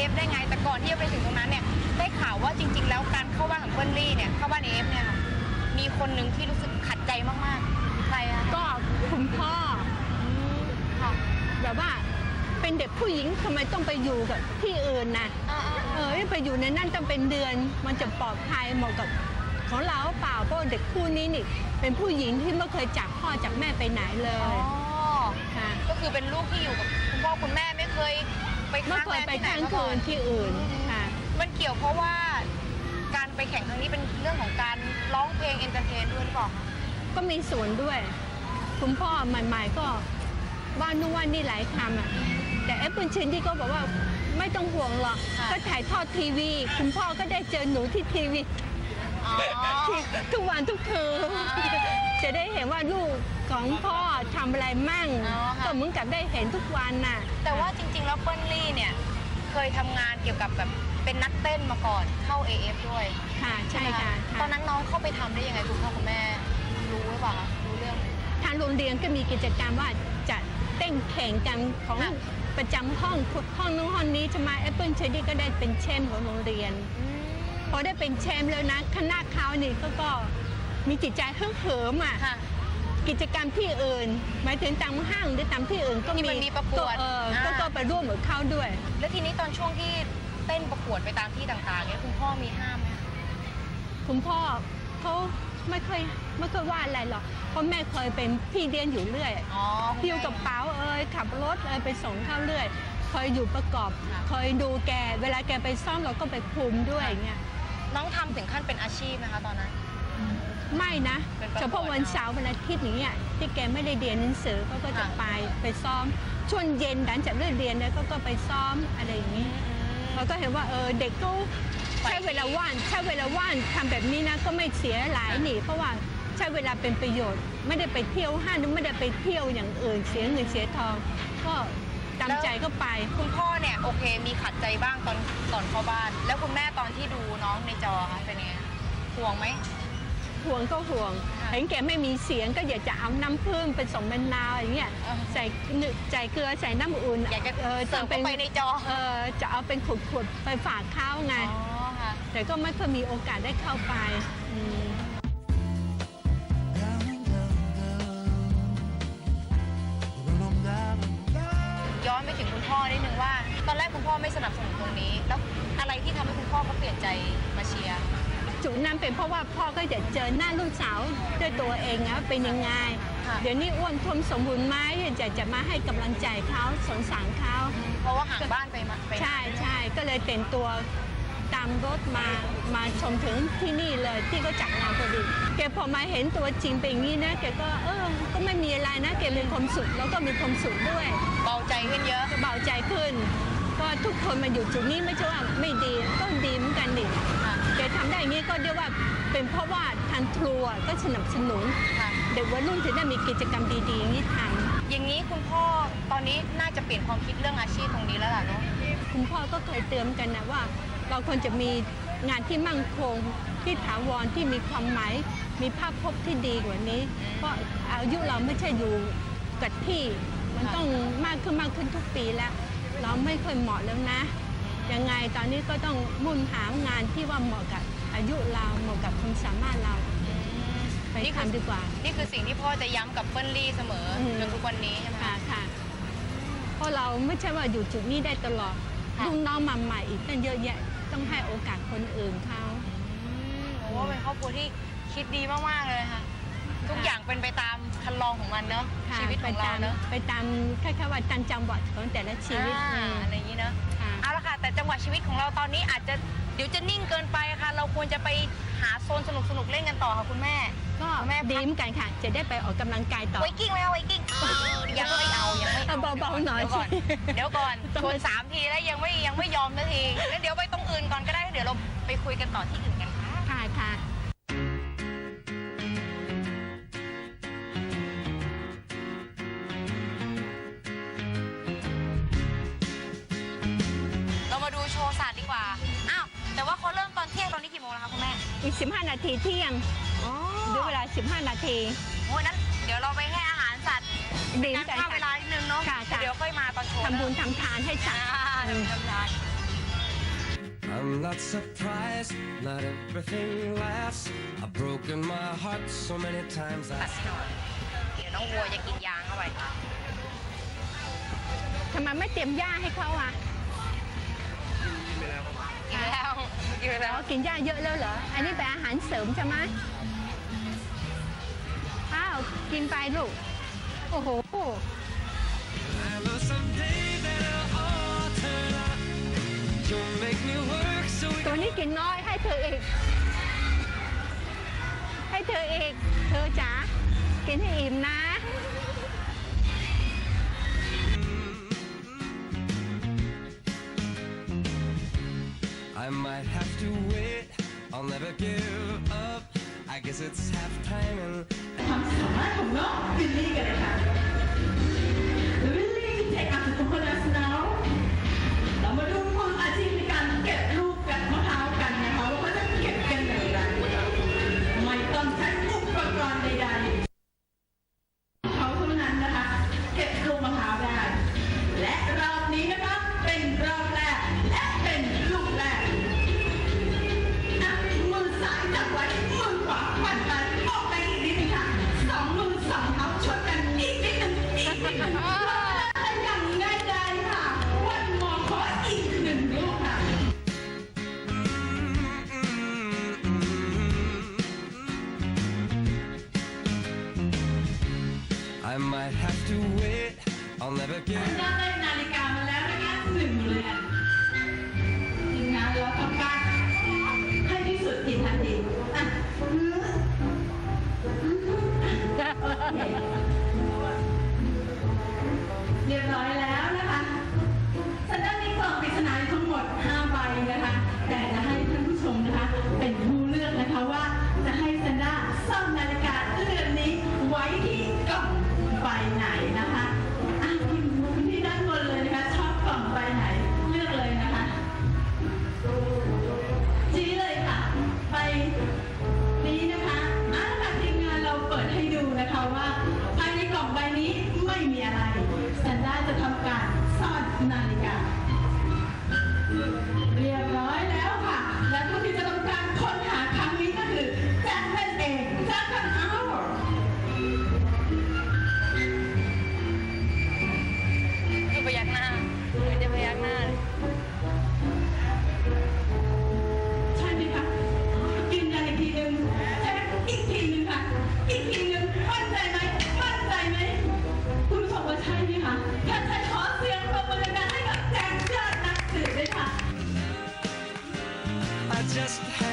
ที่จะไปถึงตรงนั้นเนี่ย ได้ข่าวว่าจริง ๆ แล้วการเข้าบ้านของเปิ้ลลี่เนี่ยเข้าบ้านเอฟเนี่ยค่ะมีคนหนึ่งที่รู้สึกขัดใจมากๆ ใครอะก็คุณพ่อค่ะแบบว่าเป็นเด็กผู้หญิงทำไมต้องไปอยู่กับที่อื่นนะอ่าๆๆเออไปอยู่ในนั่นต้องเป็นเดือนมันจะปลอดภัยเหมาะกับของเราเปล่าเพราะเด็กคู่นี้นี่เป็นผู้หญิงที่ไม่เคยจากพ่อจากแม่ไปไหนเลอ๋อยค่ะก็คือเป็นลูกที่อยู่กับคุณพ่อคุณแม่ไม่เคย ไปไม่ค้างเคแรยมไปที่ไหนค้างมาคืก่อนนที่อื่นค่ะ มันเกี่ยวเพราะว่าการไปแข่งครั้งนี้เป็นเรื่องของการร้องเพลงเอนเตอร์เทนด้วยหรือเปล่าคะก็มีส่วนด้วย คุณพ่อใหม่ๆก็ว่านู่นว่านี่หลายคำอะ แต่แอปเปิลชินที่ก็บอกว่าไม่ต้องห่วงหรอก ก็ถ่ายทอดทีวี คุณพ่อก็ได้เจอหนูที่ทีวีอ๋อ ทุกวันทุกคืนอ่าจะได้เห็นว่าลูกของพ่อทำอะไรมั่ง อ๋อค่ะ ก็เหมือนกับได้เห็นทุกวันน่ะ แต่ว่าจริง ๆ แล้วเปิ้ลลี่เนี่ย เคยทำงานเกี่ยวกับแบบเป็นนักเต้นมาก่อนเข้า AF ด้วยค่ะใช่ไหมค่ะตอนนั้นน้องเข้าไปทำได้ยังไงคุณพ่อคุณแม่รู้หรือเปล่าคะรู้เรื่อง ทางโรงเรียนก็มีกิจกรรมว่าจะเต้นแข่งกันของค่ะ ประจำห้องห้องนู้นห้องนี้จะมาแอปเปิลเชดี้ก็ได้เป็นแชมป์ของโรงเรียน พอได้เป็นแชมป์แล้วนะคณะเขานี่ก็ก็มีจิตใจฮึกเหิมอะค่ะ กิจกรรมที่อื่นหมายถึงตามห้างหรือตามที่อื่นก็ที่มันมีประกวดเออก็อ่าก็ไปร่วมกับเขาด้วย แล้วทีนี้ตอนช่วงที่เต้นประกวดไปตามที่ต่างๆเนี่ยคุณพ่อมีห้ามไหมคะคุณพ่อเขาไม่เคยไม่เคยว่าอะไรหรอกเพราะแม่เคยเป็นพี่เลี้ยงอยู่เรื่อย อ๋อคุณหิ้วแม่กระเป๋าเอ่ยขับรถเอ่ยไปส่งเข้าเรื่อยเคยอยู่ประกอบ ค่ะเคยดูแก เวลาแกไปซ่อมเราก็ไปคุมด้วยค่ะอย่างเงี้ย น้องทำถึงขั้นเป็นอาชีพไหมคะตอนนั้น ไม่นะเป็นประกวดเฉพาะวันเสาร์วันอาทิตย์อย่างเงี้ยที่แกไม่ได้เรียนหนังสือเขาก็จะค่ะ ไปไปซ้อมช่วงเย็นหลังจากเลิกเรียนเนี่ยก็ก็ไปซ้อมอะไรอย่างงี้เราก็เห็นว่าเออเด็กก็ใช้เวลาว่างใช้เวลาว่างทำแบบนี้นะก็ไม่เสียหลายหนีเพราะว่าใช้เวลาเป็นประโยชน์ ไม่ได้ไปเที่ยวห้างหรือไม่ได้ไปเที่ยวอย่างอื่นเสียเงินเสียทอง ก็ ตามใจก็ไป คุณพ่อเนี่ยโอเค มีขัดใจบ้างตอนตอนเข้าบ้าน แล้วคุณแม่ตอนที่ดูน้องในจอคะเป็นไงห่วงไหมห่วงก็ห่วงค่ะเห็นแกไม่มีเสียงก็อยากจะเอาน้ำผึ้งเป็นสมมะนาวอย่างเงี้ยอ่าใส่เนยใส่เกลือใส่น้ำอุ่นอยากจะเออเสิร์ฟเข้าไปในจอเออจะเอาเป็นขวดๆไปฝากเขาไงอ๋อค่ะแต่ก็ไม่เคยมีโอกาสได้เข้าไปอืม ไม่สนับสนุนตรงนี้ แล้วอะไรที่ทำให้คุณพ่อเขาเปลี่ยนใจมาเชียร์จุดนั้นเป็นเพราะว่าพ่อก็จะเจอหน้าลูกสาวด้วยตัวเองนะเป็นยังไงค่ะเดี๋ยวนี้อ้วนทวมสมบูรณ์ไหมอยากจะมาให้กำลังใจเขาสงสารเขาเพราะว่าห่างบ้านไปมาไปใช่ใช่ก็เลยแต่งตัวตามรถมามาชมถึงที่นี่เลยที่ก็จัดงานพอดีแกพอมาเห็นตัวจริงเป็นอย่างนี้นะแกก็เออก็ไม่มีอะไรนะแกมีความสุขแล้วก็มีความสุขด้วย เบาใจขึ้นเยอะก็เบาใจขึ้น ก็ทุกคนมาอยู่จุดนี้ไม่ใช่ว่าไม่ดีก็ดีเหมือนกันดิค่ะแกทำได้อย่างนี้ก็เรียกว่าเป็นเพราะว่าทางครัวก็สนับสนุนค่ะเด็กวัยรุ่นถึงได้มีกิจกรรมดีๆอย่างนี้ทำอย่างนี้คุณพ่อตอนนี้น่าจะเปลี่ยนความคิดเรื่องอาชีพตรงนี้แล้วล่ะเนาะคุณพ่อก็เคยเตือนกันนะว่า เราควรจะมีงานที่มั่งคงที่ถาวรที่มีความหมายมีภาพพจน์ที่ดีกว่านี้ เพราะอายุเราไม่ใช่อยู่กับที่ มันต้องมากขึ้นมากขึ้นทุกปีแล้ว เราไม่ค่อยเหมาะแล้วนะ ยังไงตอนนี้ก็ต้องมุ่งหางานที่ว่าเหมาะกับอายุเราเหมาะกับความสามารถเราไปนี่คือทำดีกว่า นี่คือสิ่งที่พ่อจะย้ำกับเปิ้ลลี่เสมออมจนทุกวันนี้ใช่ไหมค่ะคะค่ะเพราะเราไม่ใช่ว่าอยู่จุดนี้ได้ตลอดค่ะลูกน้องมาใหม่อีกตั้งเยอะแยะ ต้องให้โอกาสคนอื่นเขาอืมโอ้เป็นครอบครัวที่คิดดีมาก ๆ เลยค่ะ ทุกอย่างเป็นไปตามคันลองของมันเนาะค่ะชีวิตของเราเนาะไปตามคล้ายๆว่าตามจังหวัดของแต่ละชีวิตอ่าอืมอะไรอย่างนี้เนาะ ค่ะ เอาละค่ะ แต่จังหวะชีวิตของเราตอนนี้อาจจะเดี๋ยวจะนิ่งเกินไปค่ะ เราควรจะไปหาโซนสนุกๆเล่นกันต่อค่ะคุณแม่ ก็แม่พัก ดีเหมอนกันค่ะ จะได้ไปออกกำลังกายต่อ ไวกิ้งไหมคะไวกิ้งยังไม่เอายังไม่เอาเอาเบาๆหน่อยเดี๋ยวก่อนสิเดี๋ยวก่อนต้องชวนสามทีแล้วยังไม่ยังไม่ยอมสักทีงั้นเดี๋ยวไปตรงอื่นก่อนก็ได้เดี๋ยวเราไปคุยกันต่อที่อื่นกันค่ะ ค่ะค่ะาทดีกว่า อ้าว แต่ว่าเขาเริ่มตอนเที่ยงตอนนี้กี่โมงแล้วคะคุณแม่ อีก 15 นาทีเที่ยงด้วยเวลา 15 นาที โอ้นั้นเดี๋ยวเราไปให้อาหารสัตว์ดีใจนค่าเวลานิดนึงเนาะเดี๋ยวค่อยมาตอนโชว์ทำบุญทำทานให้สัตว์ทำทาน I'm not surprised, not everything lasts. I've broken my heart so many times. ตั I ดให้หน่เดี๋ยวน้องวัวจะกินยางเข้าไป ทำไมไม่เตรียมหญ้าให้เขาอะ ไปแล้วกินแล้วกินไปแล้ว กินหญ้าเยอะแล้วเหรอ อันนี้เป็นอาหารเสริมใช่ไหมอ้าว กินไปลูก โอ้โหตัวนี้กินน้อยให้เธออีก ให้เธออีก เธอจ๋า กินให้อิ่มนะ I'll never give up. I guess it's half time and. I might have to wait. I'll never get. just